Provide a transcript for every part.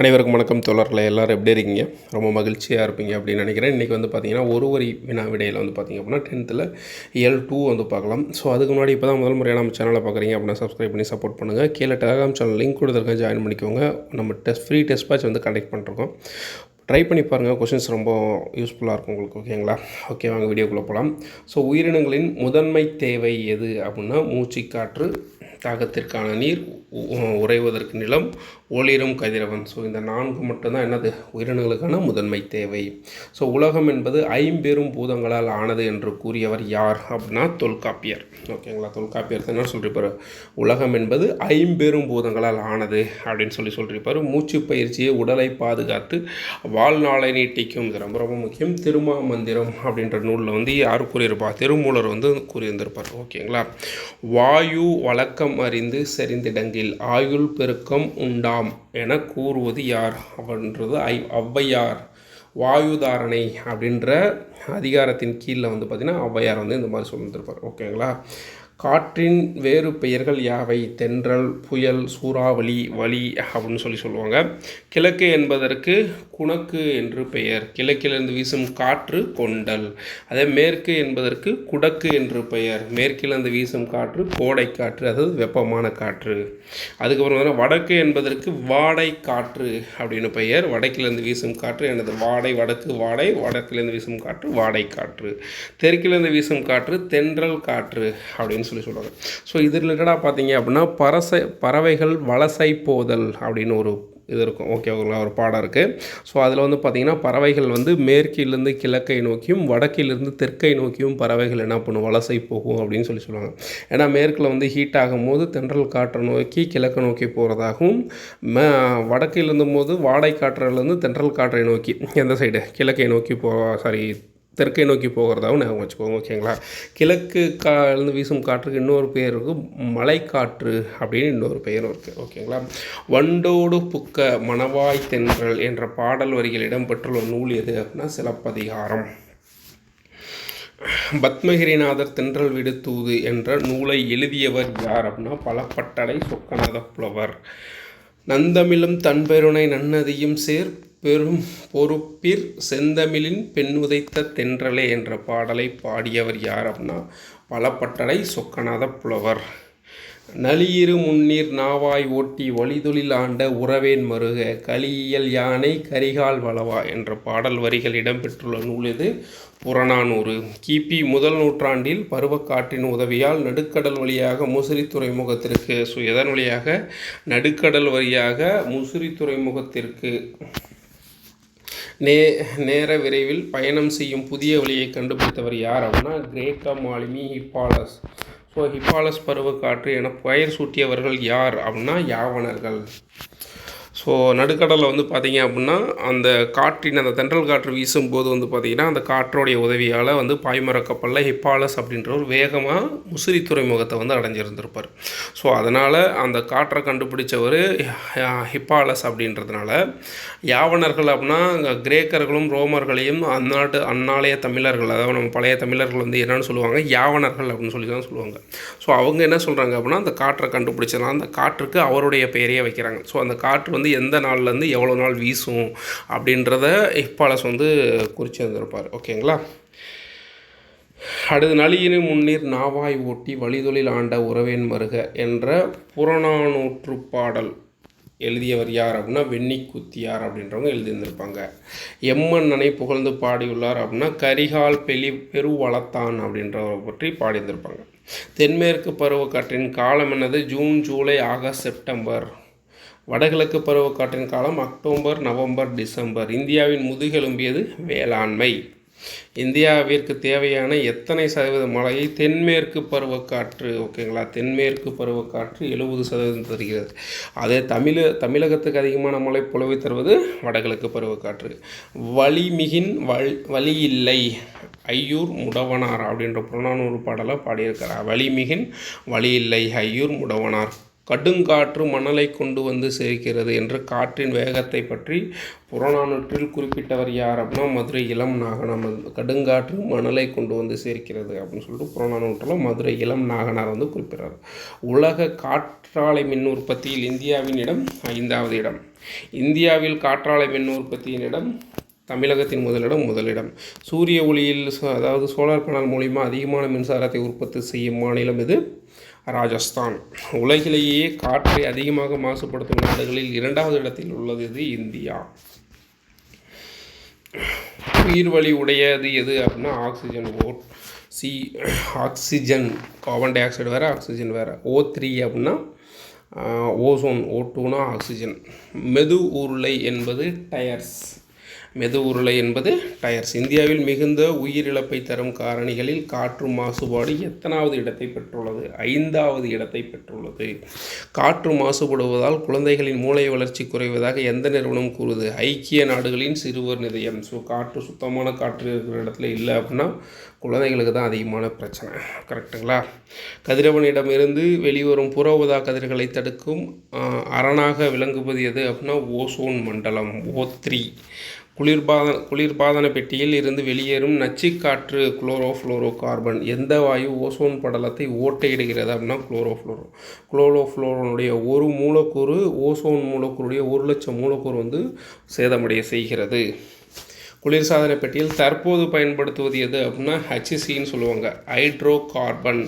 அனைவருக்கும் வணக்கம் தோழர்களே எல்லோரும் எப்படி இருக்கீங்க? ரொம்ப மகிழ்ச்சியாக இருப்பீங்க அப்படின்னு நினைக்கிறேன். இன்றைக்கி வந்து பார்த்தீங்கன்னா ஒரு வரி வினா விடையில் வந்து பார்த்தீங்க அப்படின்னா டென்த்தில் எல் டூ வந்து பார்க்கலாம். ஸோ அதுக்கு முன்னாடி இப்போ தான் முதல் முறையாக நம்ம சேனலை பார்க்குறீங்க அப்படின்னா சப்ஸ்கிரைப் பண்ணி சப்போர்ட் பண்ணுங்கள் கீழே டெலகிராம் சேனல் லிங்க் கொடுத்துருக்கேன். ஜாயின் பண்ணிக்கோங்க. நம்ம டெஸ்ட் ஃப்ரீ டெஸ்ட் பேட்ச் வந்து கண்டக்ட் பண்ணிருக்கோம் ட்ரை பண்ணி பாருங்கள் கொஷின்ஸ் ரொம்ப யூஸ்ஃபுல்லாக இருக்கும் உங்களுக்கு ஓகேங்களா ஓகே வாங்க வீடியோக்குள்ளே போகலாம் ஸோ உயிரினங்களின் முதன்மை தேவை எது அப்படின்னா மூச்சு காற்று தாகத்திற்கான நீர் உ- உறைவதற்கு நிலம் ஒளிரும் கதிரவன். ஸோ இந்த நான்கு மட்டும்தான் என்னது? உயிரினங்களுக்கான முதன்மை தேவை. ஸோ உலகம் என்பது ஐம்பெரும் பூதங்களால் ஆனது என்று கூறியவர் யார் அப்படின்னா தொல்காப்பியர். ஓகேங்களா தொல்காப்பியர் என்ன சொல்லியிருப்பார் உலகம் என்பது ஐம்பெரும் பூதங்களால் ஆனது அப்படின்னு சொல்லி சொல்லியிருப்பார் மூச்சு பயிற்சியை உடலை பாதுகாத்து வாழ்நாளை நீட்டிக்கும் இது ரொம்ப ரொம்ப முக்கியம். திருமா மந்திரம் அப்படின்ற நூலில் வந்து யார் கூறியிருப்பார் திருமூலர் வந்து கூறியிருந்திருப்பார். ஓகேங்களா? வாயு வழக்கம் அறிந்து செறிந்திடங்கில் ஆயுள் பெருக்கம் உண்டாம் என கூறுவது யார் அப்படின்றது ஐ ஔவையார் வாயுதாரணை அப்படின்ற அதிகாரத்தின் கீழில் வந்து பார்த்திங்கன்னா ஔவையார் வந்து இந்த மாதிரி சொல்லியிருந்திருப்பார். ஓகேங்களா? காற்றின் வேறு பெயர்கள் யாவை? தென்றல் புயல் சூறாவளி வலி அப்படின்னு சொல்லி சொல்லுவாங்க. கிழக்கு என்பதற்கு குணக்கு என்று பெயர். கிழக்கிலிருந்து வீசும் காற்று கொண்டல். அதே மேற்கு என்பதற்கு குடக்கு என்று பெயர். மேற்கிலிருந்து வீசும் காற்று கோடை காற்று அதாவது வெப்பமான காற்று. அதுக்கப்புறம் வடக்கு என்பதற்கு வாடை காற்று அப்படின்னு பெயர். வடக்கிலிருந்து வீசும் காற்று எனது வாடை வடக்கு வாடை வடக்கிலிருந்து வீசும் காற்று வாடை காற்று. தெற்கிலிருந்து வீசும் காற்று தென்றல் காற்று அப்படின்னு சொல்லி சொல்லுவாங்க. ஸோ இது ரிலேட்டடாக பார்த்தீங்க அப்படின்னா பறசை பறவைகள் வலசை போதல் அப்படின்னு ஒரு இது இருக்கும். ஓகேங்களா ஒரு பாடம் இருக்குது ஸோ அதில் வந்து பார்த்திங்கன்னா பறவைகள் வந்து மேற்கிலிருந்து கிழக்கை நோக்கியும் வடக்கிலிருந்து தெற்கை நோக்கியும் பறவைகள் என்ன பண்ணும்? வலசை போகும் அப்படின்னு சொல்லி சொல்லுவாங்க. ஏன்னா மேற்கில் வந்து ஹீட் ஆகும்போது தென்றல் காற்றை நோக்கி கிழக்கு நோக்கி போகிறதாகவும் வடக்கிலிருந்தும் போது வாடை காற்றுலேருந்து தென்றல் காற்றை நோக்கி எந்த சைடு கிழக்கை நோக்கி போ சாரி தெற்கை நோக்கி போகிறதாகவும் ஞாபகம் வச்சுக்கோங்க ஓகேங்களா? கிழக்கு காலந்து வீசும் காற்றுக்கு இன்னொரு பெயர் இருக்குது மலைக்காற்று அப்படின்னு இன்னொரு பெயரும் இருக்குது ஓகேங்களா? வண்டோடு புக்க மணவாய் தென்றல் என்ற பாடல் வரிகள் இடம்பெற்றுள்ள நூல் எது அப்படின்னா சிலப்பதிகாரம். பத்மகிரிநாதர் தென்றல் விடு தூது என்ற நூலை எழுதியவர் யார் அப்படின்னா பலப்பட்டடை சொக்கநாத புலவர் நந்தமிழும் தன்பெருனை நன்னதியும் சேர் பெரும் பொறுப்பிற் செந்தமிழின் பெண் உதைத்த தென்றலே என்ற பாடலை பாடியவர் யார் அப்படின்னா பலப்பட்டடை சொக்கநாத புலவர். நளியிரு முன்னீர் நாவாய் ஓட்டி வழிதொழில் ஆண்ட உறவேன் மருக கலியியல் யானை கரிகால் வளவா என்ற பாடல் வரிகள் இடம்பெற்றுள்ள நூல் இது புறநானூறு. கிபி முதல் நூற்றாண்டில் பருவக்காற்றின் உதவியால் நடுக்கடல் வழியாக முசிறி துறைமுகத்திற்கு ஸோ எதன் வழியாக? நடுக்கடல் வழியாக முசிறி துறைமுகத்திற்கு நே நேர விரைவில் பயணம் செய்யும் புதிய வழியை கண்டுபிடித்தவர் யார் அப்படின்னா கிரேக்க மாலுமி ஹிப்பாலஸ். ஸோ ஹிப்பாலஸ் பருவக்காற்று என பெயர் சூட்டியவர்கள் யார் அப்படின்னா யாவனர்கள் ஸோ நடுக்கடலில் வந்து பார்த்தீங்க அப்படின்னா அந்த காற்றின் அந்த தென்றல் காற்று வீசும்போது வந்து பார்த்திங்கன்னா அந்த காற்றோடைய உதவியால் வந்து பாய்மர கப்பலில் ஹிப்பாலஸ் அப்படின்றவர் வேகமாக முசிறி துறைமுகத்தை வந்து அடைஞ்சிருந்திருப்பார். ஸோ அதனால் அந்த காற்றை கண்டுபிடிச்சவர் ஹிப்பாலஸ் அப்படின்றதுனால யாவனர்கள் அப்படின்னா கிரேக்கர்களும் ரோமர்களையும் அந்நாட்டு அந்நாளைய தமிழர்கள் அதாவது நம்ம பழைய தமிழர்கள் வந்து என்னென்னு சொல்லுவாங்க? யாவனர்கள் அப்படின்னு சொல்லி தான் சொல்லுவாங்க. ஸோ அவங்க என்ன சொல்கிறாங்க அப்படின்னா அந்த காற்றை கண்டுபிடிச்சதுனால அந்த காற்றுக்கு அவருடைய பெயரையே வைக்கிறாங்க. ஸோ அந்த காற்று வந்து எந்த நாள்லேருந்து எவ்வளோ நாள் வீசும் அப்படின்றத ஹிப்பாலஸ் வந்து குறிச்சிருந்திருப்பார் ஓகேங்களா? அடுத்து நளியினு முன்னீர் நாவாய் ஓட்டி வழிதொழில் ஆண்ட உறவேன் மருக என்ற புறநானூற்று பாடல் எழுதியவர் யார் அப்படின்னா வெண்ணி குத்தியார் அப்படின்றவங்க எழுதியிருந்திருப்பாங்க. எம்மன்னனை புகழ்ந்து பாடியுள்ளார் அப்படின்னா கரிகால் பெலி பெருவளத்தான் அப்படின்றவரை பற்றி பாடியிருந்திருப்பாங்க. தென்மேற்கு பருவக்காற்றின் காலம் என்னது? June July August September. வடகிழக்கு பருவக்காற்றின் காலம் அக்டோபர் நவம்பர் டிசம்பர். இந்தியாவின் முதுகெலும்பியது வேளாண்மை. இந்தியாவிற்கு தேவையான எத்தனை சதவீத மழையை தென்மேற்கு பருவக்காற்று ஓகேங்களா? தென்மேற்கு பருவக்காற்று எழுபது சதவீதம் தருகிறது. அதே தமிழ தமிழகத்துக்கு அதிகமான மழை புலவை தருவது வடகிழக்கு பருவக்காற்று. வலிமிகின் வல் வழி இல்லை ஐயூர் முடவனார் அப்படின்ற புறநானூறு பாடலை பாடியிருக்கிறார். வலிமிகின் வழி இல்லை ஐயூர் முடவனார். கடுங்காற்று மணலை கொண்டு வந்து சேர்க்கிறது என்று காற்றின் வேகத்தை பற்றி புறநானூற்றில் குறிப்பிட்டவர் யார் அப்படின்னா மதுரை இளம் நாகனார் கடுங்காற்று மணலை கொண்டு வந்து சேர்க்கிறது அப்படின்னு சொல்லிட்டு புறநானூற்றில் மதுரை இளம் நாகனார் வந்து குறிப்பிடுறார். உலக காற்றாலை மின் உற்பத்தியில் இந்தியாவின் இடம் ஐந்தாவது இடம். இந்தியாவில் காற்றாலை மின் உற்பத்தியின் இடம் தமிழகத்தின் முதலிடம் முதலிடம். சூரிய ஒளியில் அதாவது சோலார் பேனல் மூலிமா அதிகமான மின்சாரத்தை உற்பத்தி செய்யும் மாநிலம் இது ராஜஸ்தான். உலகிலேயே காற்றை அதிகமாக மாசுபடுத்தும் நாடுகளில் இரண்டாவது இடத்தில் உள்ளது இது இந்தியா. உயிர் வழி உடையது எது அப்படின்னா oxygen O C oxygen carbon dioxide வேறு ஆக்சிஜன் வேறு. ஓ த்ரீ அப்படின்னா ஓசோன் ஓ டூனா ஆக்சிஜன். மெது உருளை என்பது டயர்ஸ் மெது உருளை என்பது டயர்ஸ் இந்தியாவில் மிகுந்த உயிரிழப்பை தரும் காரணிகளில் காற்று மாசுபாடு எத்தனாவது இடத்தை பெற்றுள்ளது? ஐந்தாவது இடத்தை பெற்றுள்ளது. காற்று மாசுபடுவதால் குழந்தைகளின் மூளை வளர்ச்சி குறைவதாக எந்த நிறுவனம் கூறுது? ஐக்கிய நாடுகளின் சிறுவர் நிதயம். ஸோ காற்று சுத்தமான காற்று இருக்கிற இடத்துல இல்லை அப்படின்னா குழந்தைகளுக்கு தான் அதிகமான பிரச்சனை. கரெக்டுங்களா கதிரவனிடமிருந்து வெளிவரும் புற ஊதா கதிர்களை தடுக்கும் அரணாக விளங்குவது எது அப்படின்னா ஓசோன் மண்டலம் ஓ த்ரீ. குளிர்பாத குளிர்பாதன பெட்டியில் இருந்து வெளியேறும் நச்சுக்காற்று குளோரோஃப்ளோரோ கார்பன் எந்த வாயு ஓசோன் படலத்தை ஓட்டையிடுகிறது அப்படின்னா குளோரோஃப்ளோரோ. குளோரோஃப்ளோரோனுடைய ஒரு மூலக்கூறு ஓசோன் மூலக்கூறுடைய ஒரு லட்சம் மூலக்கூறு வந்து சேதமடைய செய்கிறது. குளிர்சாதன பெட்டியில் தற்போது பயன்படுத்துவது எது அப்படின்னா ஹச்சிசின்னு சொல்லுவாங்க ஹைட்ரோ கார்பன்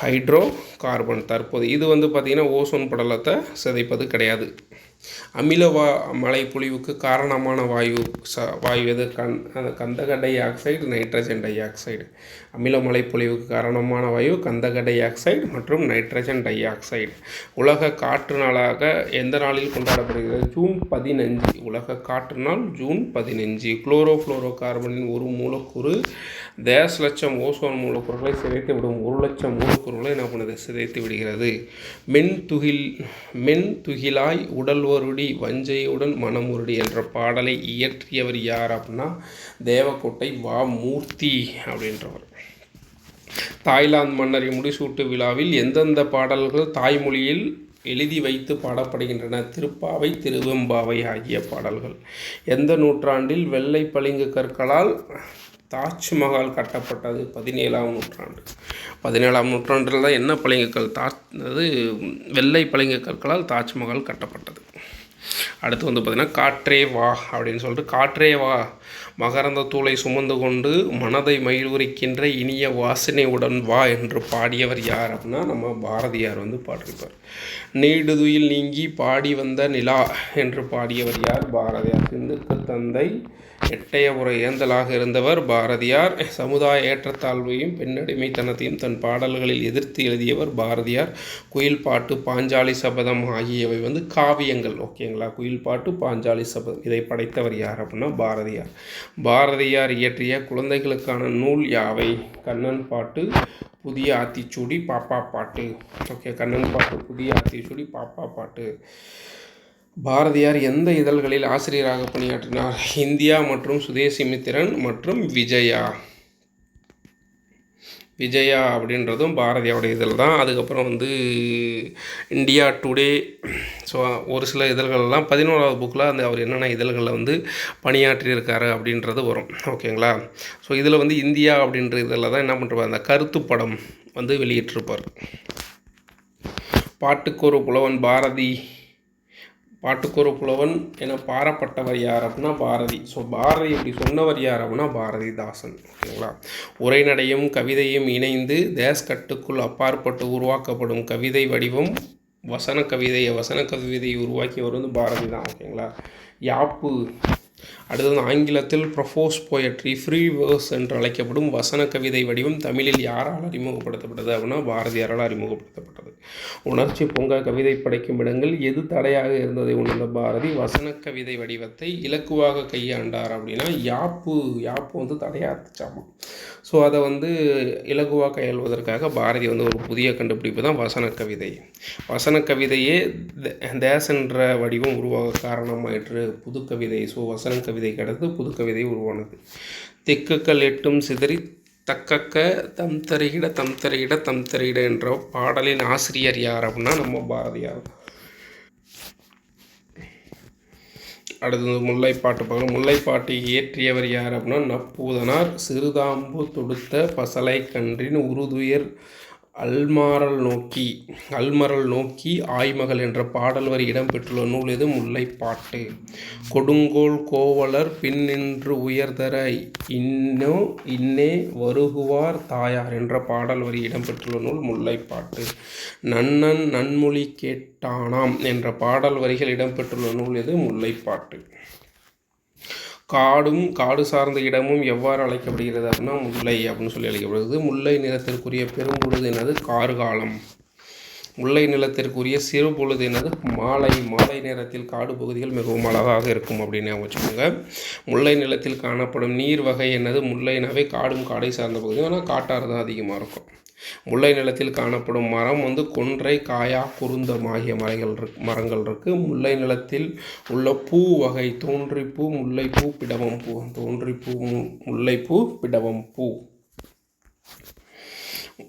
ஹைட்ரோ கார்பன் தற்போது. இது வந்து பார்த்திங்கன்னா ஓசோன் படலத்தை சிதைப்பது கிடையாது. அமில வா மழை பொழிவுக்கு காரணமான வாயு ச வாயு எது? கண் அந்த கந்தக dioxide nitrogen dioxide அமில மழை பொழிவுக்கு காரணமான வாயு கந்தக டை ஆக்சைடு மற்றும் நைட்ரஜன் டை ஆக்சைடு உலக காற்று நாளாக எந்த நாளில் கொண்டாடப்படுகிறது? ஜூன் பதினஞ்சு. உலக காற்று நாள் ஜூன் பதினஞ்சு. குளோரோ ஃப்ளோரோ கார்பனின் ஒரு மூலக்கூறு தேஸ் லட்சம் ஓசோன் மூலக்கூறுகளை சிதைத்து விடும் ஒரு லட்சம் மூலக்கூறுகளை என்ன பண்ணுது? சிதைத்து விடுகிறது. மென் துகில் மென் துகிலாய் உடல் ஒருடி வஞ்சையுடன் மனமுருடி என்ற பாடலை இயற்றியவர் யார் அப்படின்னா தேவக்கோட்டை வா மூர்த்தி அப்படின்றவர். தாய்லாந்து மன்னரை முடிசூட்டு விழாவில் எந்தெந்த பாடல்கள் தாய்மொழியில் எழுதி வைத்து பாடப்படுகின்றன? திருப்பாவை திருவெம்பாவை ஆகிய பாடல்கள். எந்த நூற்றாண்டில் வெள்ளை பளிங்கு கற்களால் தாஜ்மஹால் கட்டப்பட்டது பதினேழாம் நூற்றாண்டு. பதினேழாம் நூற்றாண்டில் தான் என்ன பளிங்குக்கல் தாஜ் அது வெள்ளை பளிங்கு கற்களால் தாஜ்மஹால் கட்டப்பட்டது. அடுத்து வந்து பார்த்திங்கன்னா காற்றே வா அப்படின்னு சொல்லிட்டு காற்றே வா மகரந்த தூளை சுமந்து கொண்டு மனதை மயிலுரைக்கின்ற இனிய வாசனையுடன் வா என்று பாடியவர் யார் அப்படின்னா நம்ம பாரதியார் வந்து பாடிருப்பார் நீடுதுயில் நீங்கி பாடி வந்த நிலா என்று பாடியவர் யார்? பாரதியார். சிந்துக்கு தந்தை எட்டயபுர ஏந்தலாக இருந்தவர் பாரதியார். சமுதாய ஏற்றத்தாழ்வையும் பெண்ணடிமைத்தனத்தையும் தன் பாடல்களில் எதிர்த்து எழுதியவர் பாரதியார். குயில் பாட்டு பாஞ்சாலி சபதம் ஆகியவை வந்து காவியங்கள். ஓகேங்களா குயில் பாட்டு பாஞ்சாலி சபதம். இதை படைத்தவர் யார் அப்படின்னா பாரதியார். பாரதியார் இயற்றிய குழந்தைகளுக்கான நூல் யாவை? கண்ணன் பாட்டு புதிய ஆத்திச்சூடி பாப்பா பாட்டு. ஓகே கண்ணன் பாட்டு புதிய ஆத்திச்சூடி பாப்பா பாட்டு. பாரதியார் எந்த இதழ்களில் ஆசிரியராக பணியாற்றினார்? இந்தியா மற்றும் சுதேசி மித்திரன் மற்றும் விஜயா. விஜயா அப்படின்றதும் பாரதியாருடைய இதழ் தான். அதுக்கப்புறம் வந்து இந்தியா டுடே. ஸோ ஒரு சில இதழ்கள்லாம் பதினோராவது புக்கில் அந்த அவர் என்னென்ன இதழ்களில் வந்து பணியாற்றியிருக்காரு அப்படின்றது வரும். ஓகேங்களா? ஸோ இதில் வந்து இந்தியா அப்படின்ற இதில் தான் என்ன பண்ணுறாரு அந்த கருத்து படம் வந்து வெளியிட்டிருப்பார். பாட்டுக்கொரு புலவன் பாரதி பாட்டுக்கொரு புலவன் என பாரப்பட்டவர் யார் அப்படின்னா பாரதி. ஸோ பாரதி இப்படி சொன்னவர் யார் அப்படின்னா பாரதிதாசன். ஓகேங்களா? உரைநடையும் கவிதையும் இணைந்து தேஸ்கட்டுக்குள் அப்பாற்பட்டு உருவாக்கப்படும் கவிதை வடிவம் வசன கவிதையை வசன கவிதையை உருவாக்கியவர் வந்து பாரதி தான். ஓகேங்களா? யாப்பு அடுத்தது ஆங்கிலத்தில் ப்ரொஃபோஸ் போயட்ரி ஃப்ரீ வேர்ஸ் என்று அழைக்கப்படும் வசன கவிதை வடிவம் தமிழில் யாரால் அறிமுகப்படுத்தப்பட்டது அப்படின்னா பாரதியாரால் அறிமுகப்படுத்தப்பட்டது. உணர்ச்சி பொங்க கவிதை படைக்கும் இடங்கள் எது தடையாக இருந்ததை உணர்ந்த பாரதி வசன கவிதை வடிவத்தை இலக்குவாக கையாண்டார் அப்படின்னா யாப்பு யாப்பு வந்து தடையாக இருந்துச்சாமா ஸோ அதை வந்து இலகுவாக கையாள்வதற்காக பாரதி வந்து ஒரு புதிய கண்டுபிடிப்பு தான் வசன கவிதை. வசன கவிதையே தேசன்ற வடிவம் உருவாக காரணமாயிற்று புது கவிதை. ஸோ வசன கவிதைக்கு அடுத்து புது கவிதை உருவானது. திக்குக்கள் எட்டும் சிதறி தக்கக்க தம் தருகிட தம் தருகிட தம் தருகிட என்ற பாடலின் ஆசிரியர் யார் அப்படின்னா நம்ம பாரதியார். அடுத்தது முல்லைப்பாட்டு பார்க்கணும் முல்லைப்பாட்டை இயற்றியவர் யார் அப்படின்னா நப்பூதனார். சிறுதாம்பு தொடுத்த பசலை கன்றின் உருதுயர் அல்மாரல் நோக்கி அல்மரல் நோக்கி ஆய்மகள் என்ற பாடல் வரி இடம்பெற்றுள்ள நூல் எது? முல்லைப்பாட்டு. கொடுங்கோல் கோவலர் பின்னின்று உயர்தர இன்னோ இன்னே வருகுவார் தாயார் என்ற பாடல் வரி இடம்பெற்றுள்ள நூல் முல்லைப்பாட்டு. நன்னன் நன்மொழி கேட்டானாம் என்ற பாடல் வரிகள் இடம்பெற்றுள்ள நூல் எது? முல்லைப்பாட்டு. காடும் காடு சார்ந்த இடமும் எவ்வாறு அழைக்கப்படுகிறது அப்படின்னா முல்லை அப்படின்னு சொல்லி அழைக்கப்படுகிறது. முல்லை நிலத்திற்குரிய பெரும்பொழுது என்னது? கார்காலம். முல்லை நிலத்திற்குரிய சிறு பொழுது என்னது? மாலை. மாலை நேரத்தில் காடு பகுதிகள் மிகவும் அழகாக இருக்கும் அப்படின்னு வச்சுக்கோங்க. முல்லை நிலத்தில் காணப்படும் நீர் வகை என்னது? முல்லைனாவே காடும் காடை சார்ந்த பகுதி. ஆனால் காட்டாறு தான் அதிகமாக இருக்கும். முல்லை நிலத்தில் காணப்படும் மரம் வந்து கொன்றை காயா குருந்தம் ஆகிய மரங்கள் இருக்கு மரங்கள் இருக்குது முல்லை நிலத்தில் உள்ள பூ வகை தோன்றிப்பூ முல்லைப்பூ பிடவம் பூ. தோன்றிப்பூ முல்லைப்பூ பிடவம் பூ.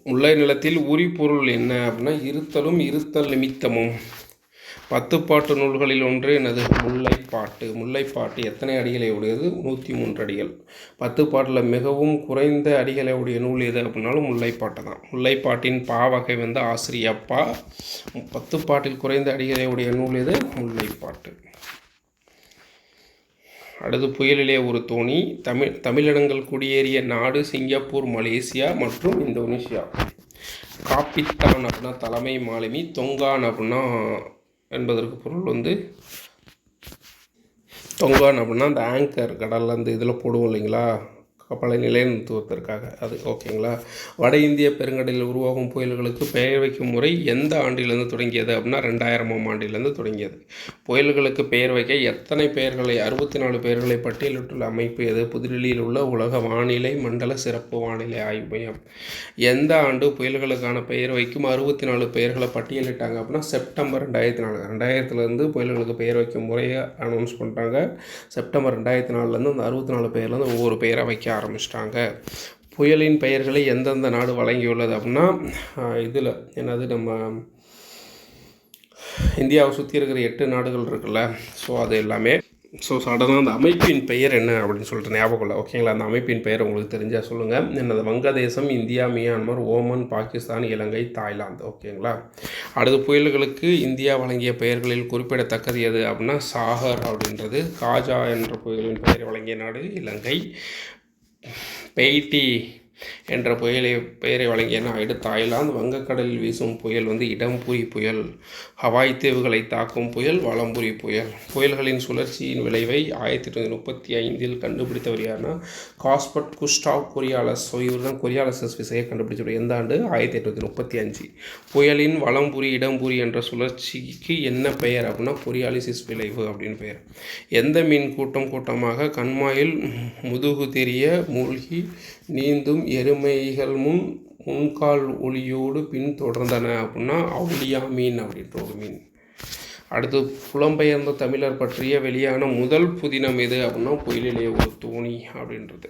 முல்லை நிலத்தில் உரிபொருள் என்ன அப்படின்னா இருத்தலும் இருத்தல் நிமித்தமும். பத்து பாட்டு நூல்களில் ஒன்று எனது முல்லைப்பாட்டு. முல்லைப்பாட்டு எத்தனை அடிகளை உடையது? நூற்றி மூன்று அடிகள். பத்து பாட்டில் மிகவும் குறைந்த அடிகளை உடைய நூல் எது அப்படின்னாலும் முல்லைப்பாட்டு தான். முல்லைப்பாட்டின் பாவகை வந்து ஆசிரியப்பா. பத்து பாட்டில் குறைந்த அடிகளை உடைய நூல் எது? முல்லைப்பாட்டு. அடுத்து புயலிலே ஒரு தோணி. தமிழ் தமிழினங்கள் குடியேறிய நாடு சிங்கப்பூர் மலேசியா மற்றும் இந்தோனேஷியா. காப்பித்தான் அப்படின்னா தலைமை மாலுமி தொங்கான் அப்படின்னா என்பதற்கு பொருள் வந்து தொங்கான் அப்படின்னா அந்த ஆங்கர் கடலில் அந்த இதில் போடுவோம் இல்லைங்களா? கப்பலை நிலைநிறுத்துவதற்காக அது ஓகேங்களா? வட இந்திய பெருங்கடலில் உருவாகும் புயல்களுக்கு பெயர் வைக்கும் முறை எந்த ஆண்டிலிருந்து தொடங்கியது அப்படின்னா ரெண்டாயிரமாம் ஆண்டிலிருந்து தொடங்கியது. புயல்களுக்கு பெயர் வைக்க எத்தனை பெயர்களை அறுபத்தி நாலு பெயர்களை பட்டியலிட்டுள்ள அமைப்பு எது? புதுடில்லியில் உள்ள உலக வானிலை மண்டல சிறப்பு வானிலை ஆய்வு மையம். எந்த ஆண்டு புயல்களுக்கான பெயர் வைக்கும் அறுபத்தி நாலு பெயர்களை பட்டியலிட்டாங்க அப்படின்னா செப்டம்பர் ரெண்டாயிரத்தி நாலு ரெண்டாயிரத்துலேருந்து புயல்களுக்கு பெயர் வைக்கும் முறையை அனௌன்ஸ் பண்ணுறாங்க செப்டம்பர் ரெண்டாயிரத்தி நாலுலேருந்து அந்த அறுபத்தி நாலு பெயர்லேருந்து ஒவ்வொரு பெயரை வைக்க ஆரம்பிச்சிட்டாங்க. புயலின் பெயர்களை எந்தெந்த நாடு வழங்கியுள்ளது அப்படின்னா இதில் என்னது நம்ம இந்தியாவை சுற்றி இருக்கிற எட்டு நாடுகள் இருக்குல்ல ஸோ அது எல்லாமே. ஸோ சடனாக அந்த அமைப்பின் பெயர் என்ன அப்படின்னு சொல்லிட்டு ஞாபகம் இல்லை. ஓகேங்களா அந்த அமைப்பின் பெயர் உங்களுக்கு தெரிஞ்சால் சொல்லுங்கள் என்னது வங்கதேசம் இந்தியா மியான்மர் ஓமன் பாகிஸ்தான் இலங்கை தாய்லாந்து. ஓகேங்களா அடுத்த புயல்களுக்கு இந்தியா வழங்கிய பெயர்களில் குறிப்பிடத்தக்கது எது அப்படின்னா சாகர் அப்படின்றது காஜா என்ற புயலின் பெயர் வழங்கிய நாடு இலங்கை. பெய்டி என்ற புயலை பெயரை வழங்கிய நாயுடு தாய்லாந்து வங்கக்கடலில் வீசும் புயல் வந்து இடம்புரி புயல். ஹவாய் தீவுகளை தாக்கும் புயல் வளம்புரி புயல். புயல்களின் சுழற்சியின் விளைவை ஆயிரத்தி தொள்ளாயிரத்தி முப்பத்தி ஐந்தில் கண்டுபிடித்தவர் யாருன்னா காஸ்பர்ட் குஸ்டாவ் கொரியாலஸ். ஸோ இவர் தான் கொரியாலசஸ் விசையை கண்டுபிடிச்சவர் எந்த ஆண்டு? ஆயிரத்தி எட்நூற்றி முப்பத்தி அஞ்சு. புயலின் வளம்புரி இடம்புரி என்ற சுழற்சிக்கு என்ன பெயர் அப்படின்னா கொரியாலிசிஸ் விளைவு அப்படின்னு பெயர். எந்த மீன் கூட்டம் கூட்டமாக கண்மாயில் முதுகு தெரிய மூழ்கி நீந்தும் எருமைகள் முன் முன்கால் ஒளியோடு பின் தொடர்ந்தன அப்படின்னா அவுளியா மீன் அப்படின்ற ஒரு மீன். அடுத்து புலம்பெயர்ந்த தமிழர் பற்றிய வெளியான முதல் புதினம் எது அப்படின்னா புயலிலே ஒரு தோணி அப்படின்றது.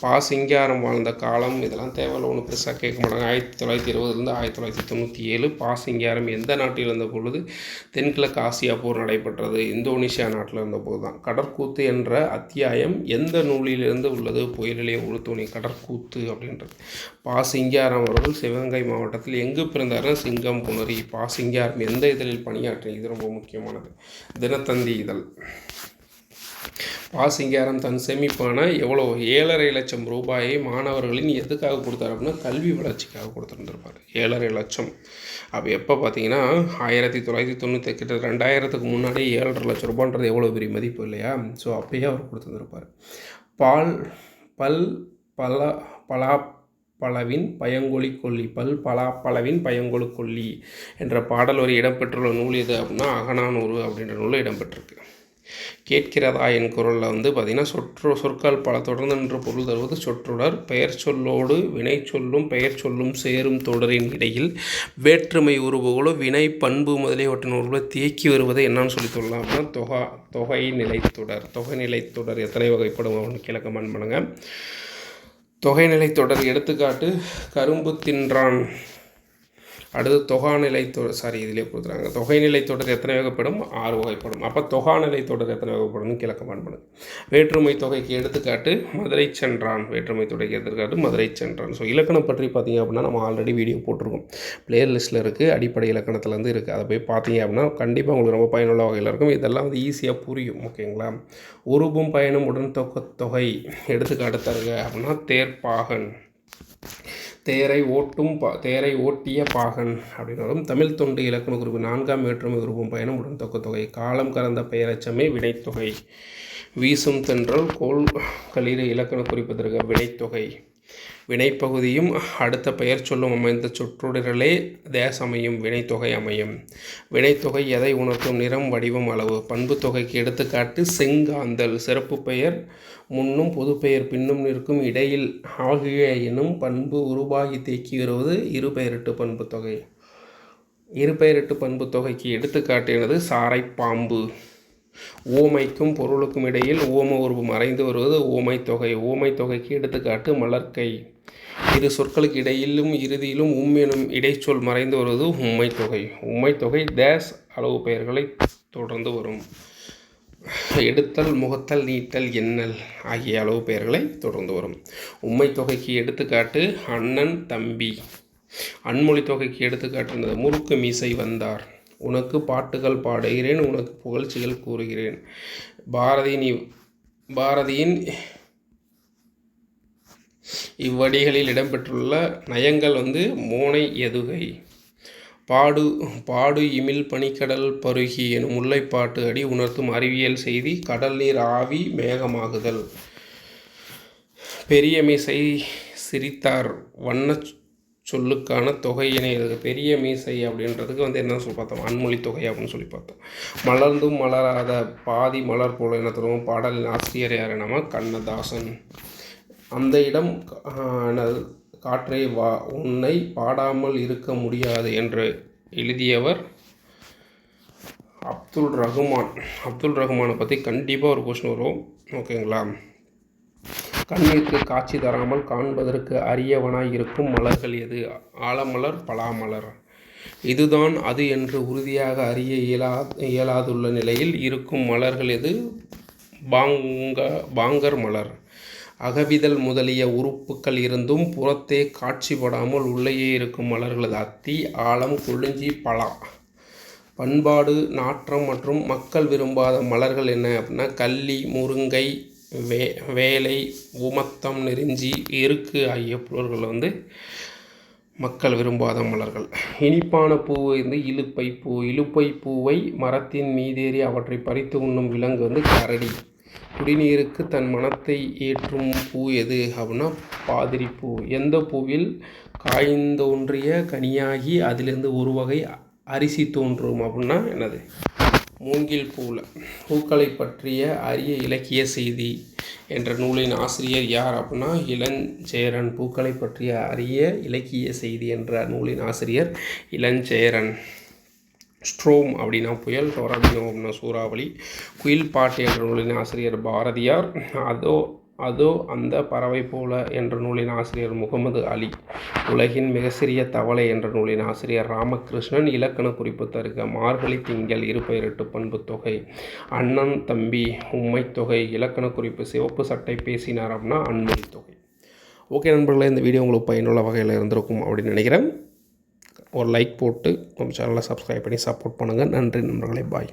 பா சிங்காரம் வாழ்ந்த காலம் இதெல்லாம் தேவையில்ல ஒன்றும் பெருசாக கேட்க மாட்டாங்க. ஆயிரத்தி தொள்ளாயிரத்தி இருபதுலேருந்து ஆயிரத்தி தொள்ளாயிரத்தி தொண்ணூற்றி ஏழு பா சிங்காரம் எந்த நாட்டில் இருந்த பொழுது தென்கிழக்கு ஆசியா போர் நடைபெற்றது? இந்தோனேஷியா நாட்டில் இருந்தபோது தான். கடற்கூத்து என்ற அத்தியாயம் எந்த நூலிலிருந்து உள்ளது? புயலிலே உளுத்தோணி கடற்கூத்து அப்படின்றது. பா சிங்காரம் அவர்கள் சிவகங்கை மாவட்டத்தில் எங்கு பிறந்தார்கள் சிங்கம் புணரி. பா சிங்காரம் எந்த இதழில் பணியாற்றி இது ரொம்ப முக்கியமானது. தினத்தந்தி இதழ். பாசிங்காரம் தன் சேமிப்பான எவ்வளோ? ஏழரை லட்சம் ரூபாயை மாணவர்களின் எதுக்காக கொடுத்தாரு அப்படின்னா கல்வி வளர்ச்சிக்காக கொடுத்துருந்துருப்பார். ஏழரை லட்சம். அப்போ எப்போ பார்த்தீங்கன்னா ஆயிரத்தி தொள்ளாயிரத்தி தொண்ணூற்றி கிட்ட ரெண்டாயிரத்துக்கு முன்னாடி ஏழரை லட்சம் ரூபான்றது எவ்வளோ பெரிய மதிப்பு இல்லையா? ஸோ அப்போயே அவர் கொடுத்துருந்துருப்பார். பால் பல் பல பலா பலவின் பயங்கொழி கொல்லி பல் பலா பலவின் பயங்கொழு கொல்லி என்ற பாடல் ஒரு இடம்பெற்றுள்ள நூல் எது அப்படின்னா அகனானூறு அப்படின்ற நூல் இடம்பெற்றிருக்கு. கேட்கிறதா என் குரலில் வந்து பார்த்திங்கன்னா சொற்று சொற்கள் பல தொடர்ந்து என்று பொருள் தருவது சொற்றொடர். பெயர் சொல்லோடு வினை சொல்லும் பெயர் சொல்லும் சேரும் தொடரின் இடையில் வேற்றுமை உருவுகளோ வினை பண்பு முதலியவற்றின் உருவ தேக்கி வருவதை என்னன்னு சொல்லி சொல்லலாம் அப்படின்னா தொகை தொகை நிலைத்தொடர் தொகை நிலைத்தொடர் எத்தனை வகைப்படும் அப்படின்னு கீழே கமெண்ட் பண்ணுங்கள் தொகைநிலை தொடர் எடுத்துக்காட்டு கரும்பு தின்றான். அடுத்து தொகாநிலை தொ சாரி இதிலே கொடுத்துறாங்க தொகைநிலை தொடர் எத்தனை வகைப்படும்? ஆறு வகைப்படும். அப்போ தொகாநிலை தொடர் எத்தனை வகைப்படும்? கிழக்க பண்ணுங்க வேற்றுமை தொகைக்கு எடுத்துக்காட்டு மதுரை சென்றான். வேற்றுமை தொகைக்கு எடுத்துக்காட்டு மதுரை சென்றான். ஸோ இலக்கணம் பற்றி பார்த்தீங்க அப்படின்னா நம்ம ஆல்ரெடி வீடியோ போட்டிருக்கோம். பிளேயர் லிஸ்ட்டில் இருக்குது அடிப்படை இலக்கணத்துலேருந்து இருக்குது அதை போய் பார்த்தீங்க அப்படின்னா கண்டிப்பாக உங்களுக்கு ரொம்ப பயனுள்ள வகையில் இருக்கும். இதெல்லாம் வந்து ஈஸியாக புரியும் ஓகேங்களா உருபும் பயணம் உடன் தொகை தொகை. எடுத்துக்காட்டு தருக அப்படின்னா தேர்ப்பாகன். தேரை ஓட்டும் பா தேரை ஓட்டிய பாகன் அப்படின்னாலும் தமிழ் தொண்டு இலக்கண குறிப்பு நான்காம் வேற்றுமை குறிப்பும் பயணம் உடன் தொகை. காலம் கறந்த பெயரச்சமே வினைத்தொகை. வீசும் தென்றல் கோல் களிர இலக்கண குறிப்பதற்கு வினைத்தொகை. வினைப்பகுதியும் அடுத்த பெயர் சொல்லும் அமைந்த சொற்றொடர்களே தேசமையும் வினைத்தொகை அமையும். வினைத்தொகை எதை உணர்த்தும்? நிறம் வடிவம் அளவு. பண்பு தொகைக்கு எடுத்துக்காட்டு செங்காந்தல். சிறப்பு பெயர் முன்னும் பொது பெயர் பின்னும் நிற்கும். இடையில் ஆகிய எனும் பண்பு உருவாகி தேக்கி வருவது இரு பெயரிட்டு பண்பு தொகை. இருபெயரிட்டு பண்பு தொகைக்கு எடுத்துக்காட்டினது சாரை பாம்பு. ஓமைக்கும் பொருளுக்கும் இடையில் ஓம உருவு மறைந்து வருவது ஓமை தொகை. ஓமை தொகைக்கு எடுத்துக்காட்டு மலர்க்கை. இரு சொற்களுக்கு இடையிலும் இறுதியிலும் உம் எனும் இடைச்சொல் மறைந்து வருவது உம்மை தொகை. உம்மை தொகை டேஸ் அளவு பெயர்களை தொடர்ந்து வரும். எடுத்தல் முகத்தல் நீட்டல் எண்ணல் ஆகிய அளவு பெயர்களை தொடர்ந்து வரும். உம்மை தொகைக்கு எடுத்துக்காட்டு அண்ணன் தம்பி. அன்மொழி தொகைக்கு எடுத்துக்காட்டு முறுக்கு மீசை வந்தார். உனக்கு பாட்டுகள் பாடுகிறேன் உனக்கு புகழ்ச்சிகள் கூறுகிறேன். பாரதியின் இவ் பாரதியின் இவ்வடிகளில் இடம்பெற்றுள்ள நயங்கள் வந்து மோனை எதுகை. பாடு பாடு இமில் பனிக்கடல் பருகி எனும் முல்லைப்பாட்டு அடி உணர்த்தும் அறிவியல் செய்தி கடல் நீர் ஆவி மேகமாகுதல். பெரியமிசை சிரித்தார் வண்ண சொல்லுக்கான தொகையினை எழுது பெரிய மீசை அப்படின்றதுக்கு வந்து என்ன சொல்லி பார்த்தோம்? அன்மொழி தொகை அப்படின்னு சொல்லி பார்த்தோம். மலர்ந்தும் மலராத பாதி மலர் போல என்ன தருவோம்? பாடலின் ஆசிரியர் யார் நம்ம? கண்ணதாசன். அந்த இடம் காற்றை வா உன்னை பாடாமல் இருக்க முடியாது என்று எழுதியவர் அப்துல் ரகுமான். அப்துல் ரகுமானை பற்றி கண்டிப்பாக ஒரு கொஷின் வரும். ஓகேங்களா? கண்ணிற்கு காட்சி தராமல் காண்பதற்கு அரியவனாய் இருக்கும் மலர்கள் எது? ஆலமலர் பலாமலர். இதுதான் அது என்று உறுதியாக அறிய இயலா இயலாதுள்ள நிலையில் இருக்கும் மலர்கள் எது? பாங்க பாங்கர் மலர். அகவிதழ் முதலிய உறுப்புக்கள் இருந்தும் புறத்தே காட்சிப்படாமல் உள்ளேயே இருக்கும் மலர்களது அத்தி ஆழம் கொழுஞ்சி பலா. பண்பாடு நாற்றம் மற்றும் மக்கள் விரும்பாத மலர்கள் என்ன அப்படின்னா கள்ளி முருங்கை வே வேலை உமத்தம் நெருஞ்சி எருக்கு ஆகிய புலர்கள் வந்து மக்கள் விரும்பாத மலர்கள். இனிப்பான பூ வந்து இலுப்பை பூ. இலுப்பை பூவை மரத்தின் மீதேறி அவற்றை பறித்து உண்ணும் விலங்கு வந்து கரடி. குடிநீருக்கு தன் மனத்தை ஏற்றும் பூ எது அப்படின்னா பாதிரி பூ. எந்த பூவில் காய்ந்தோன்றிய கனியாகி அதிலிருந்து ஒரு வகை அரிசி தோன்றும் அப்படின்னா என்னது? மூங்கில் பூவில் பூக்களை பற்றிய அரிய இலக்கிய செய்தி என்ற நூலின் ஆசிரியர் யார் அப்படின்னா இளஞ்சேரன். பூக்களை பற்றிய அரிய இலக்கிய செய்தி என்ற நூலின் ஆசிரியர் இளஞ்சேரன். ஸ்ட்ரோம் அப்படின்னா புயல் டொராபினோ அப்படின்னா சூறாவளி குயில் பாட்டு என்ற நூலின் ஆசிரியர் பாரதியார். அதோ அதோ அந்த பறவை போல என்ற நூலின் ஆசிரியர் முகமது அலி. உலகின் மிக சிறிய தவளை என்ற நூலின் ஆசிரியர் ராமகிருஷ்ணன் இலக்கண குறிப்பு தருக. மார்கழி திங்கள் இருபெயரெட்டு பண்பு தொகை. அண்ணன் தம்பி உம்மை தொகை. இலக்கண குறிப்பு. சிவப்பு சட்டை பேசினார் அப்படின்னா தொகை. ஓகே நண்பர்களே இந்த வீடியோ உங்களுக்கு பயனுள்ள வகையில் இருந்திருக்கும் அப்படின்னு நினைக்கிறேன். ஒரு லைக் போட்டு நம்ம சேனலை சப்ஸ்கிரைப் பண்ணி சப்போர்ட் பண்ணுங்கள் நன்றி நண்பர்களே. பாய்.